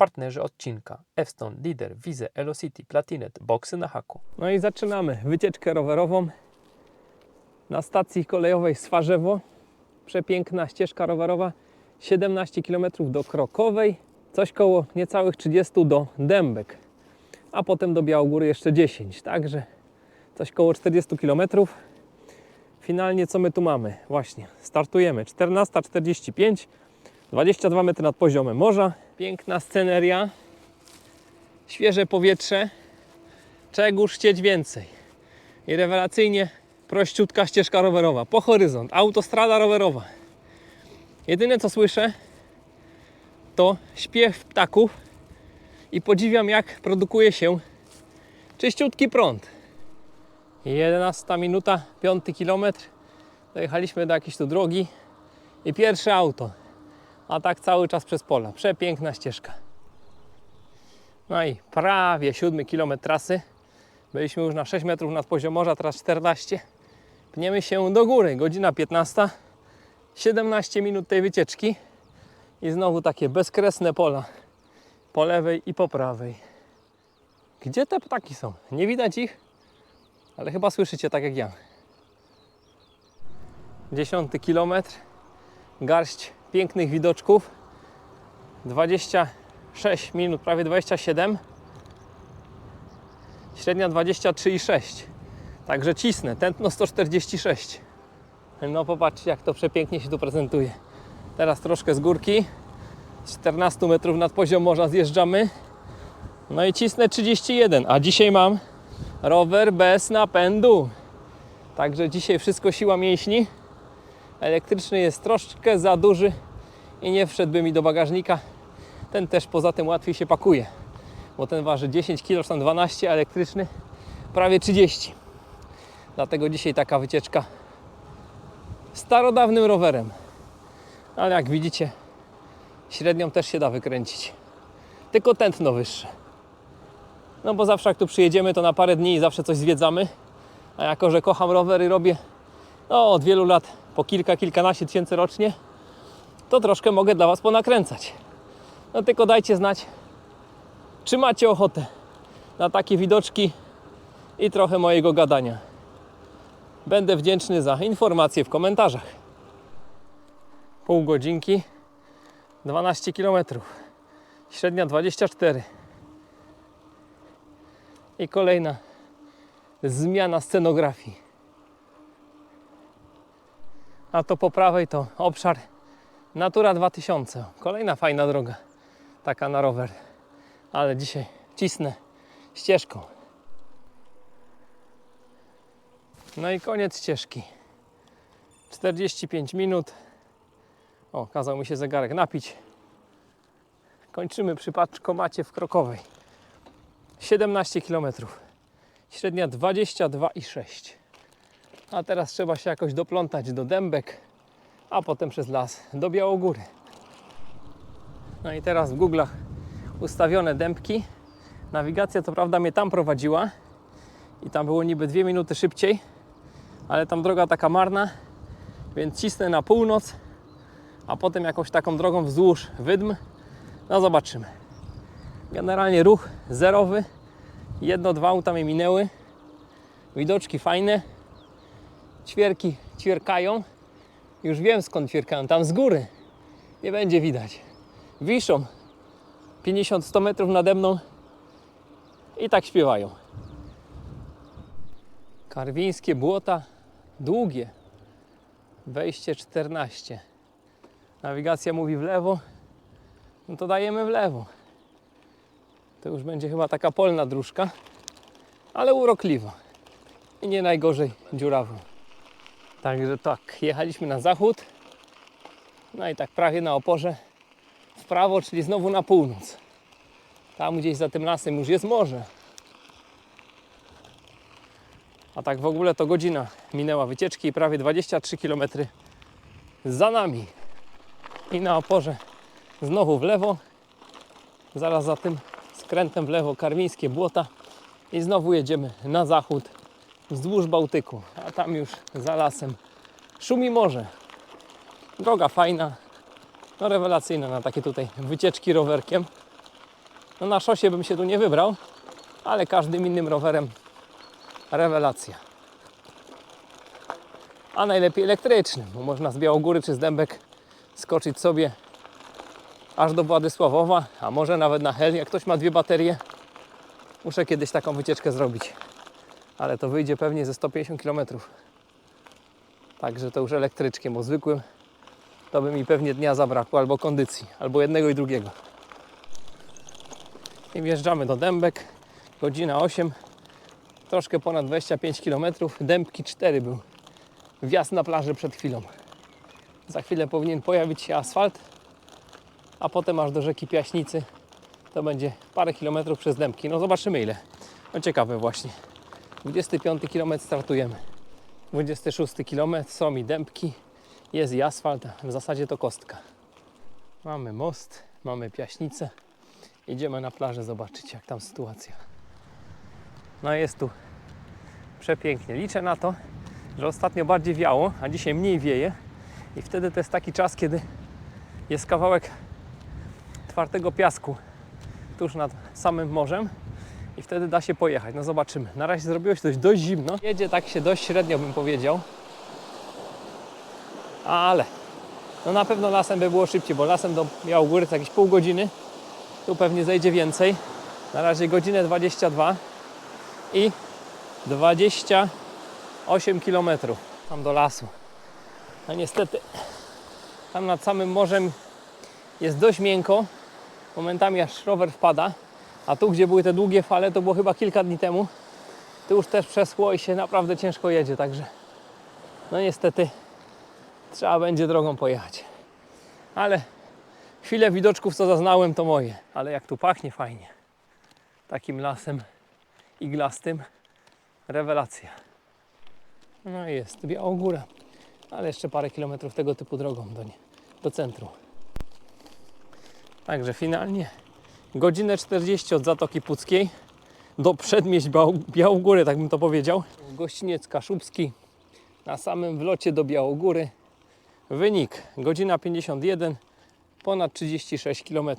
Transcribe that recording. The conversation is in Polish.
Partnerzy odcinka. F-Stone, Leader, Wize, Elocity, Platinet, Boxy na haku. No i zaczynamy. Wycieczkę rowerową. Na stacji kolejowej Swarzewo. Przepiękna ścieżka rowerowa, 17 km do Krokowej, coś koło niecałych 30 do Dębek, a potem do Białogóry jeszcze 10, także coś koło 40 km. Finalnie co my tu mamy? Właśnie, startujemy. 14.45, 22 metry nad poziomem morza, piękna sceneria, świeże powietrze, czegoż chcieć więcej. I rewelacyjnie prościutka ścieżka rowerowa, po horyzont, autostrada rowerowa. Jedyne co słyszę to śpiew ptaków i podziwiam jak produkuje się czyściutki prąd. 11 minuta, 5 kilometr. Dojechaliśmy do jakiejś tu drogi i pierwsze auto. A tak cały czas przez pola. Przepiękna ścieżka. No i prawie 7 kilometr trasy. Byliśmy już na 6 metrów nad poziom morza, teraz 14. Pniemy się do góry, godzina 15. 17 minut tej wycieczki i znowu takie bezkresne pola po lewej i po prawej. Gdzie te ptaki są? Nie widać ich, ale chyba słyszycie tak jak ja. Dziesiąty kilometr, garść pięknych widoczków. 26 minut, prawie 27. Średnia 23,6. Także cisnę, tętno 146. No popatrzcie jak to przepięknie się tu prezentuje. Teraz troszkę z górki. Z 14 metrów nad poziom morza zjeżdżamy. No i cisnę 31, a dzisiaj mam rower bez napędu. Także dzisiaj wszystko siła mięśni. Elektryczny jest troszkę za duży i nie wszedłby mi do bagażnika. Ten też poza tym łatwiej się pakuje, bo ten waży 10 kg, tam 12, a elektryczny prawie 30. Dlatego dzisiaj taka wycieczka starodawnym rowerem. Ale jak widzicie, średnią też się da wykręcić. Tylko tętno wyższe. No bo zawsze jak tu przyjedziemy, to na parę dni i zawsze coś zwiedzamy. A jako, że kocham rowery, robię no, od wielu lat po kilka, kilkanaście tysięcy rocznie, to troszkę mogę dla Was ponakręcać. No tylko dajcie znać, czy macie ochotę na takie widoczki i trochę mojego gadania. Będę wdzięczny za informacje w komentarzach. Pół godzinki, 12 km. Średnia 24. I kolejna zmiana scenografii. A to po prawej to obszar Natura 2000. Kolejna fajna droga, taka na rower. Ale dzisiaj cisnę ścieżką. No i koniec ścieżki. 45 minut. O, kazał mi się zegarek napić. Kończymy przy paczkomacie w Krokowej. 17 km. Średnia 22,6. A teraz trzeba się jakoś doplątać do Dębek, a potem przez las do Białogóry. No i teraz w Google'ach ustawione Dębki. Nawigacja to prawda mnie tam prowadziła i tam było niby dwie minuty szybciej, ale tam droga taka marna, więc cisnę na północ, a potem jakąś taką drogą wzdłuż Wydm. No zobaczymy. Generalnie ruch zerowy. Jedno, dwa auta mnie minęły. Widoczki fajne. Ćwierki ćwierkają. Już wiem skąd ćwierkają. Tam z góry. Nie będzie widać. Wiszą 50-100 metrów nade mną i tak śpiewają. Karwińskie błota długie. Wejście 14. Nawigacja mówi w lewo. No to dajemy w lewo. To już będzie chyba taka polna dróżka, ale urokliwa. I nie najgorzej dziurawa. Także tak, jechaliśmy na zachód. No i tak prawie na oporze w prawo, czyli znowu na północ. Tam gdzieś za tym lasem już jest morze. A tak w ogóle to godzina minęła wycieczki i prawie 23 km za nami. I na oporze znowu w lewo. Zaraz za tym skrętem w lewo karwińskie błota. I znowu jedziemy na zachód wzdłuż Bałtyku. A tam już za lasem szumi morze. Droga fajna, no rewelacyjna na takie tutaj wycieczki rowerkiem. No na szosie bym się tu nie wybrał, ale każdym innym rowerem rewelacja. A najlepiej elektrycznym, bo można z Białogóry czy z Dębek skoczyć sobie aż do Władysławowa, a może nawet na Hel, jak ktoś ma dwie baterie. Muszę kiedyś taką wycieczkę zrobić, ale to wyjdzie pewnie ze 150 km. Także to już elektryczkiem, bo zwykłym to by mi pewnie dnia zabrakło, albo kondycji, albo jednego i drugiego. I wjeżdżamy do Dębek, godzina 8, troszkę ponad 25 km, Dębki 4 był wjazd na plażę przed chwilą. Za chwilę powinien pojawić się asfalt, a potem aż do rzeki Piaśnicy to będzie parę kilometrów przez Dębki. No zobaczymy ile. No ciekawe właśnie. 25 km startujemy. 26 km są i Dębki, jest i asfalt, w zasadzie to kostka. Mamy most, mamy Piaśnicę. Idziemy na plażę zobaczyć jak tam sytuacja. No jest tu przepięknie. Liczę na to, że ostatnio bardziej wiało, a dzisiaj mniej wieje i wtedy to jest taki czas, kiedy jest kawałek twardego piasku tuż nad samym morzem i wtedy da się pojechać. No zobaczymy. Na razie zrobiło się dość, dość zimno. Jedzie tak się dość średnio bym powiedział. Ale no na pewno lasem by było szybciej, bo lasem do Białogóry to jakieś pół godziny. Tu pewnie zejdzie więcej. Na razie godzinę 22 i 28 km tam do lasu. No niestety tam nad samym morzem jest dość miękko. Momentami aż rower wpada. A tu, gdzie były te długie fale, to było chyba kilka dni temu. Tu już też przeschło i się naprawdę ciężko jedzie, także no niestety trzeba będzie drogą pojechać. Ale chwilę widoczków, co zaznałem, to moje. Ale jak tu pachnie fajnie. Takim lasem iglastym. Rewelacja. No i jest Białogóra. Ale jeszcze parę kilometrów tego typu drogą do, nie- do centrum. Także finalnie godzinę 40 od Zatoki Puckiej do przedmieść Biał- Białogóry, tak bym to powiedział. Gościniec Kaszubski na samym wlocie do Białogóry. Wynik godzina 51, ponad 36 km.